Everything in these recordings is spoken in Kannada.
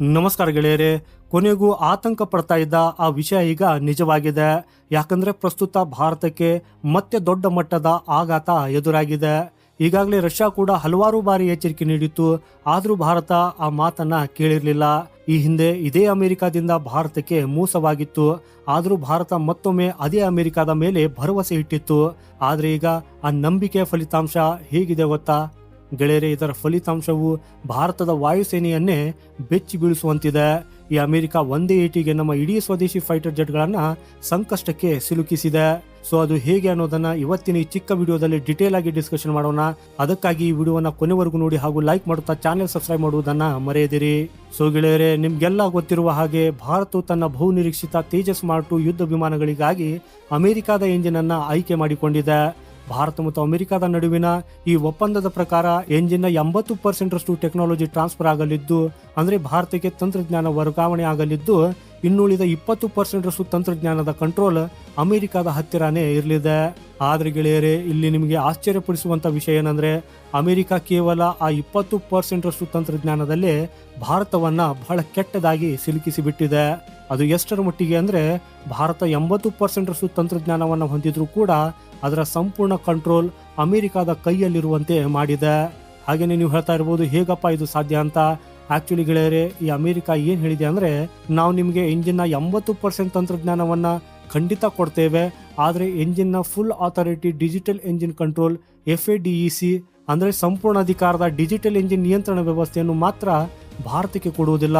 ನಮಸ್ಕಾರ ಗೆಳೆಯರೇ, ಕೊನೆಗೂ ಆತಂಕ ಪಡ್ತಾ ಇದ್ದ ಆ ವಿಷಯ ಈಗ ನಿಜವಾಗಿದೆ. ಯಾಕಂದ್ರೆ ಪ್ರಸ್ತುತ ಭಾರತಕ್ಕೆ ಮತ್ತೆ ದೊಡ್ಡ ಮಟ್ಟದ ಆಘಾತ ಎದುರಾಗಿದೆ. ಈಗಾಗಲೇ ರಷ್ಯಾ ಕೂಡ ಹಲವಾರು ಬಾರಿ ಎಚ್ಚರಿಕೆ ನೀಡಿತ್ತು. ಆದರೂ ಭಾರತ ಆ ಮಾತನ್ನ ಕೇಳಿರಲಿಲ್ಲ. ಈ ಹಿಂದೆ ಇದೇ ಅಮೆರಿಕಾದಿಂದ ಭಾರತಕ್ಕೆ ಮೋಸವಾಗಿತ್ತು. ಆದರೂ ಭಾರತ ಮತ್ತೊಮ್ಮೆ ಅದೇ ಅಮೆರಿಕಾದ ಮೇಲೆ ಭರವಸೆ ಇಟ್ಟಿತ್ತು. ಆದರೆ ಈಗ ಆ ನಂಬಿಕೆಯ ಫಲಿತಾಂಶ ಹೇಗಿದೆ ಗೊತ್ತಾ? ಗೆಳೆಯರೆ, ಇದರ ಫಲಿತಾಂಶವು ಭಾರತದ ವಾಯುಸೇನೆಯನ್ನೇ ಬೆಚ್ಚಿ ಬೀಳಿಸುವಂತಿದೆ. ಈ ಅಮೆರಿಕ ಒಂದೇ ಏಟಿಗೆ ನಮ್ಮ ಇಡೀ ಸ್ವದೇಶಿ ಫೈಟರ್ ಜೆಟ್ಗಳನ್ನು ಸಂಕಷ್ಟಕ್ಕೆ ಸಿಲುಕಿಸಿದೆ. ಸೊ, ಅದು ಹೇಗೆ ಅನ್ನೋದನ್ನ ಇವತ್ತಿನ ಈ ಚಿಕ್ಕ ವಿಡಿಯೋದಲ್ಲಿ ಡಿಟೇಲ್ ಆಗಿ ಡಿಸ್ಕಷನ್ ಮಾಡೋಣ. ಅದಕ್ಕಾಗಿ ಈ ವಿಡಿಯೋನ ಕೊನೆವರೆಗೂ ನೋಡಿ ಹಾಗೂ ಲೈಕ್ ಮಾಡುತ್ತಾ ಚಾನೆಲ್ ಸಬ್ಸ್ಕ್ರೈಬ್ ಮಾಡುವುದನ್ನ ಮರೆಯದಿರಿ. ಸೊ, ಗೆಳೆಯರೇ, ನಿಮ್ಗೆಲ್ಲ ಗೊತ್ತಿರುವ ಹಾಗೆ ಭಾರತವು ತನ್ನ ಬಹು ನಿರೀಕ್ಷಿತ ತೇಜಸ್ ಮಾರ್ಟು ಯುದ್ಧ ವಿಮಾನಗಳಿಗಾಗಿ ಅಮೆರಿಕದ ಇಂಜಿನ್ ಅನ್ನ ಆಯ್ಕೆ ಮಾಡಿಕೊಂಡಿದೆ. ಭಾರತ ಮತ್ತು ಅಮೆರಿಕದ ನಡುವಿನ ಈ ಒಪ್ಪಂದದ ಪ್ರಕಾರ ಎಂಜಿನ್ನ ಎಂಬತ್ತು ಪರ್ಸೆಂಟ್ ಅಷ್ಟು ಟೆಕ್ನಾಲಜಿ ಟ್ರಾನ್ಸ್ಫರ್ ಆಗಲಿದ್ದು, ಅಂದ್ರೆ ಭಾರತಕ್ಕೆ ತಂತ್ರಜ್ಞಾನ ವರ್ಗಾವಣೆ ಆಗಲಿದ್ದು, ಇನ್ನುಳಿದ ಇಪ್ಪತ್ತು ಪರ್ಸೆಂಟ್ ಅಷ್ಟು ತಂತ್ರಜ್ಞಾನದ ಕಂಟ್ರೋಲ್ ಅಮೆರಿಕದ ಹತ್ತಿರನೇ ಇರಲಿದೆ. ಆದ್ರೆ ಗೆಳೆಯರೇ, ಇಲ್ಲಿ ನಿಮಗೆ ಆಶ್ಚರ್ಯಪಡಿಸುವಂತ ವಿಷಯ ಏನಂದ್ರೆ, ಅಮೆರಿಕ ಕೇವಲ ಆ ಇಪ್ಪತ್ತು ಪರ್ಸೆಂಟ್ ರಷ್ಟು ತಂತ್ರಜ್ಞಾನದಲ್ಲೇ ಭಾರತವನ್ನ ಬಹಳ ಕೆಟ್ಟದಾಗಿ ಸಿಲುಕಿಸಿ ಬಿಟ್ಟಿದೆ ಅದು ಎಷ್ಟರ ಮಟ್ಟಿಗೆ ಅಂದರೆ ಭಾರತ ಎಂಬತ್ತು ಪರ್ಸೆಂಟ್ರಷ್ಟು ತಂತ್ರಜ್ಞಾನವನ್ನು ಹೊಂದಿದ್ರೂ ಕೂಡ ಅದರ ಸಂಪೂರ್ಣ ಕಂಟ್ರೋಲ್ ಅಮೆರಿಕದ ಕೈಯಲ್ಲಿರುವಂತೆ ಮಾಡಿದೆ. ಹಾಗೇನೆ ನೀವು ಹೇಳ್ತಾ ಇರ್ಬೋದು, ಹೇಗಪ್ಪ ಇದು ಸಾಧ್ಯ ಅಂತ? ಆಕ್ಚುಲಿ ಗೆಳೆಯರೆ, ಈ ಅಮೆರಿಕ ಏನು ಹೇಳಿದೆ ಅಂದರೆ, ನಾವು ನಿಮಗೆ ಇಂಜಿನ್ನ ಎಂಬತ್ತು ಪರ್ಸೆಂಟ್ ತಂತ್ರಜ್ಞಾನವನ್ನು ಖಂಡಿತ ಕೊಡ್ತೇವೆ, ಆದರೆ ಎಂಜಿನ್ನ full authority digital engine control F A D E C ಅಂದರೆ ಸಂಪೂರ್ಣ ಅಧಿಕಾರದ ಡಿಜಿಟಲ್ ಎಂಜಿನ್ ನಿಯಂತ್ರಣ ವ್ಯವಸ್ಥೆಯನ್ನು ಮಾತ್ರ ಭಾರತಕ್ಕೆ ಕೊಡುವುದಿಲ್ಲ.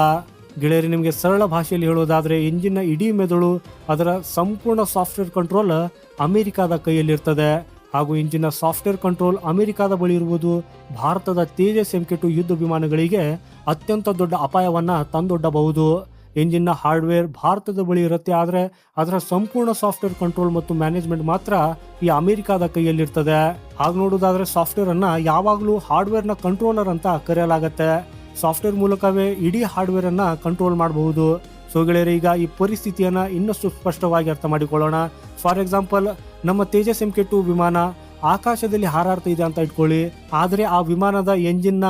ಗೆಳೆಯರಿ ನಿಮಗೆ ಸರಳ ಭಾಷೆಯಲ್ಲಿ ಹೇಳುವುದಾದರೆ ಇಂಜಿನ್ನ ಇಡೀ ಮೆದುಳು ಅದರ ಸಂಪೂರ್ಣ ಸಾಫ್ಟ್ವೇರ್ ಕಂಟ್ರೋಲ್ ಅಮೆರಿಕದ ಕೈಯಲ್ಲಿರ್ತದೆ. ಹಾಗೂ ಇಂಜಿನ್ನ ಸಾಫ್ಟ್ವೇರ್ ಕಂಟ್ರೋಲ್ ಅಮೆರಿಕದ ಬಳಿ ಇರುವುದು ಭಾರತದ ತೇಜಸ್ ಎಂ ಟು ಯುದ್ಧ ವಿಮಾನಗಳಿಗೆ ಅತ್ಯಂತ ದೊಡ್ಡ ಅಪಾಯವನ್ನು ತಂದೊಡ್ಡಬಹುದು. ಇಂಜಿನ್ನ ಹಾರ್ಡ್ವೇರ್ ಭಾರತದ ಬಳಿ ಇರುತ್ತೆ, ಆದರೆ ಅದರ ಸಂಪೂರ್ಣ ಸಾಫ್ಟ್ವೇರ್ ಕಂಟ್ರೋಲ್ ಮತ್ತು ಮ್ಯಾನೇಜ್ಮೆಂಟ್ ಮಾತ್ರ ಈ ಅಮೆರಿಕದ ಕೈಯಲ್ಲಿರ್ತದೆ. ಹಾಗೆ ನೋಡೋದಾದ್ರೆ ಸಾಫ್ಟ್ವೇರ್ ಅನ್ನ ಯಾವಾಗಲೂ ಹಾರ್ಡ್ವೇರ್ನ ಕಂಟ್ರೋಲರ್ ಅಂತ ಕರೆಯಲಾಗತ್ತೆ. ಸಾಫ್ಟ್ವೇರ್ ಮೂಲಕವೇ ಇಡೀ ಹಾರ್ಡ್ವೇರ್ ಅನ್ನ ಕಂಟ್ರೋಲ್ ಮಾಡಬಹುದು. ಸೊ ಗೆಳೆಯರು, ಈಗ ಈ ಪರಿಸ್ಥಿತಿಯನ್ನ ಇನ್ನಷ್ಟು ಸ್ಪಷ್ಟವಾಗಿ ಅರ್ಥ ಮಾಡಿಕೊಳ್ಳೋಣ. ಫಾರ್ ಎಕ್ಸಾಂಪಲ್ ನಮ್ಮ ತೇಜಸ್ ಎಂ ಕೆ ಟು ವಿಮಾನ ಆಕಾಶದಲ್ಲಿ ಹಾರಾಡ್ತಾ ಇದೆ ಅಂತ ಇಟ್ಕೊಳ್ಳಿ. ಆದರೆ ಆ ವಿಮಾನದ ಎಂಜಿನ್ನ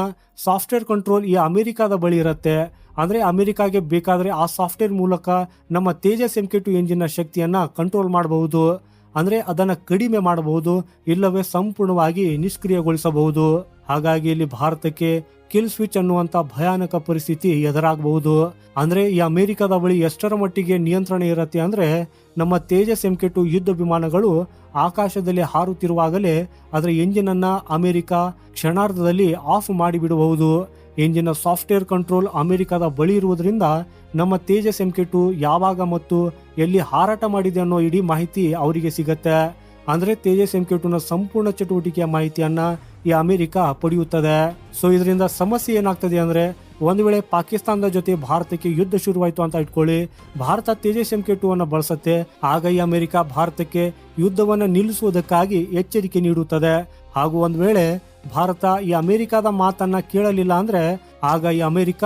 ಸಾಫ್ಟ್ವೇರ್ ಕಂಟ್ರೋಲ್ ಈ ಅಮೆರಿಕಾದ ಬಳಿ ಇರುತ್ತೆ. ಅಂದರೆ ಅಮೆರಿಕಾಗೆ ಬೇಕಾದ್ರೆ ಆ ಸಾಫ್ಟ್ವೇರ್ ಮೂಲಕ ನಮ್ಮ ತೇಜಸ್ ಎಂ ಕೆ ಟು ಎಂಜಿನ್ನ ಶಕ್ತಿಯನ್ನ ಕಂಟ್ರೋಲ್ ಮಾಡಬಹುದು. ಅಂದ್ರೆ ಅದನ್ನ ಕಡಿಮೆ ಮಾಡಬಹುದು, ಇಲ್ಲವೇ ಸಂಪೂರ್ಣವಾಗಿ ನಿಷ್ಕ್ರಿಯಗೊಳಿಸಬಹುದು. ಹಾಗಾಗಿ ಇಲ್ಲಿ ಭಾರತಕ್ಕೆ ಕಿಲ್ ಸ್ವಿಚ್ ಅನ್ನುವಂತ ಭಯಾನಕ ಪರಿಸ್ಥಿತಿ ಎದುರಾಗಬಹುದು. ಅಂದ್ರೆ ಈ ಅಮೆರಿಕದ ಬಳಿ ಎಷ್ಟರ ಮಟ್ಟಿಗೆ ನಿಯಂತ್ರಣ ಇರುತ್ತೆ ಅಂದ್ರೆ ನಮ್ಮ ತೇಜಸ್ ಎಂ ಟು ಯುದ್ಧ ವಿಮಾನಗಳು ಆಕಾಶದಲ್ಲಿ ಹಾರುತ್ತಿರುವಾಗಲೇ ಅದರ ಎಂಜಿನ್ ಅನ್ನ ಅಮೆರಿಕ ಕ್ಷಣಾರ್ಧದಲ್ಲಿ ಆಫ್ ಮಾಡಿಬಿಡಬಹುದು. ಎಂಜಿನ ಸಾಫ್ಟ್ವೇರ್ ಕಂಟ್ರೋಲ್ ಅಮೆರಿಕದ ಬಳಿ ಇರುವುದರಿಂದ ನಮ್ಮ ತೇಜಸ್ ಎಂ ಟು ಯಾವಾಗ ಮತ್ತು ಎಲ್ಲಿ ಹಾರಾಟ ಮಾಡಿದೆ ಅನ್ನೋ ಇಡೀ ಮಾಹಿತಿ ಅವರಿಗೆ ಸಿಗತ್ತೆ. ಅಂದ್ರೆ ತೇಜಸ್ ಎಂ ನ ಸಂಪೂರ್ಣ ಚಟುವಟಿಕೆಯ ಮಾಹಿತಿಯನ್ನ ಈ ಅಮೆರಿಕ ಪಡೆಯುತ್ತದೆ. ಸೊ ಇದರಿಂದ ಸಮಸ್ಯೆ ಏನಾಗ್ತದೆ ಅಂದ್ರೆ, ಒಂದು ವೇಳೆ ಪಾಕಿಸ್ತಾನದ ಜೊತೆ ಭಾರತಕ್ಕೆ ಯುದ್ಧ ಶುರುವಾಯಿತು ಅಂತ ಇಟ್ಕೊಳ್ಳಿ, ಭಾರತ ತೇಜಸ್ ಎಂ ಟು ಅನ್ನು ಬಳಸುತ್ತೆ. ಆಗ ಈ ಅಮೆರಿಕ ಭಾರತಕ್ಕೆ ಯುದ್ಧವನ್ನ ನಿಲ್ಲಿಸುವುದಕ್ಕಾಗಿ ಎಚ್ಚರಿಕೆ ನೀಡುತ್ತದೆ. ಹಾಗೂ ಒಂದು ವೇಳೆ ಭಾರತ ಈ ಅಮೆರಿಕದ ಮಾತನ್ನ ಕೇಳಲಿಲ್ಲ ಅಂದ್ರೆ, ಆಗ ಈ ಅಮೆರಿಕ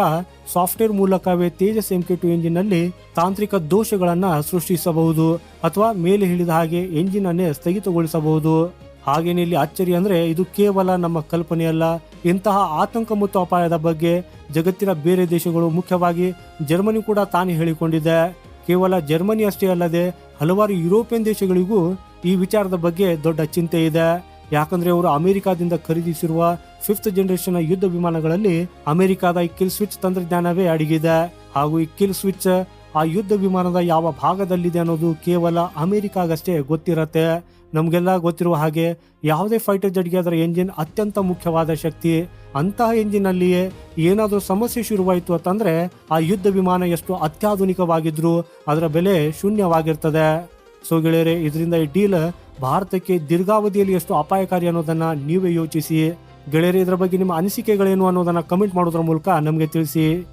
ಸಾಫ್ಟ್ವೇರ್ ಮೂಲಕವೇ ತೇಜಸ್ ಎಂ ಕೆ ಟು ಎಂಜಿನ್ನಲ್ಲಿ ತಾಂತ್ರಿಕ ದೋಷಗಳನ್ನ ಸೃಷ್ಟಿಸಬಹುದು, ಅಥವಾ ಮೇಲೆ ಹೇಳಿದ ಹಾಗೆ ಎಂಜಿನ್ ಅನ್ನೇ ಸ್ಥಗಿತಗೊಳಿಸಬಹುದು. ಹಾಗೇನೆ ಇಲ್ಲಿ ಆಶ್ಚರ್ಯ ಅಂದ್ರೆ ಇದು ಕೇವಲ ನಮ್ಮ ಕಲ್ಪನೆಯಲ್ಲ. ಇಂತಹ ಆತಂಕ ಮತ್ತು ಅಪಾಯದ ಬಗ್ಗೆ ಜಗತ್ತಿನ ಬೇರೆ ದೇಶಗಳು ಮುಖ್ಯವಾಗಿ ಜರ್ಮನಿ ಕೂಡ ತಾನೇ ಹೇಳಿಕೊಂಡಿದೆ. ಕೇವಲ ಜರ್ಮನಿ ಅಷ್ಟೇ ಅಲ್ಲದೆ ಹಲವಾರು ಯುರೋಪಿಯನ್ ದೇಶಗಳಿಗೂ ಈ ವಿಚಾರದ ಬಗ್ಗೆ ದೊಡ್ಡ ಚಿಂತೆ ಇದೆ. ಯಾಕಂದ್ರೆ ಅವರು ಅಮೆರಿಕಾದಿಂದ ಖರೀದಿಸಿರುವ ಫಿಫ್ತ್ ಜನರೇಷನ್ ಯುದ್ಧ ವಿಮಾನಗಳಲ್ಲಿ ಅಮೆರಿಕಾದ ಈ ಕಿಲ್ ಸ್ವಿಚ್ ತಂತ್ರಜ್ಞಾನವೇ ಅಡಗಿದೆ. ಹಾಗೂ ಈ ಕಿಲ್ ಸ್ವಿಚ್ ಆ ಯುದ್ಧ ವಿಮಾನದ ಯಾವ ಭಾಗದಲ್ಲಿದೆ ಅನ್ನೋದು ಕೇವಲ ಅಮೆರಿಕಾಗಷ್ಟೇ ಗೊತ್ತಿರತ್ತೆ. ನಮಗೆಲ್ಲ ಗೊತ್ತಿರುವ ಹಾಗೆ ಯಾವುದೇ ಫೈಟರ್ ಜೆಟ್ಗೆ ಅದರ ಎಂಜಿನ್ ಅತ್ಯಂತ ಮುಖ್ಯವಾದ ಶಕ್ತಿ ಅಂತಹ ಎಂಜಿನಲ್ಲಿಯೇ ಏನಾದರೂ ಸಮಸ್ಯೆ ಶುರುವಾಯಿತು ಅಂತಂದ್ರೆ ಆ ಯುದ್ಧ ವಿಮಾನ ಎಷ್ಟು ಅತ್ಯಾಧುನಿಕವಾಗಿದ್ರು ಅದರ ಬೆಲೆ ಶೂನ್ಯವಾಗಿರ್ತದೆ. ಸೊ ಗೆಳೆಯರೆ, ಇದರಿಂದ ಈ ಡೀಲ್ ಭಾರತಕ್ಕೆ ದೀರ್ಘಾವಧಿಯಲ್ಲಿ ಎಷ್ಟು ಅಪಾಯಕಾರಿ ಅನ್ನೋದನ್ನ ನೀವೇ ಯೋಚಿಸಿ. ಗೆಳೆಯರೆ, ಇದರ ಬಗ್ಗೆ ನಿಮ್ಮ ಅನಿಸಿಕೆಗಳೇನು ಅನ್ನೋದನ್ನ ಕಮೆಂಟ್ ಮಾಡೋದ್ರ ಮೂಲಕ ನಮಗೆ ತಿಳಿಸಿ.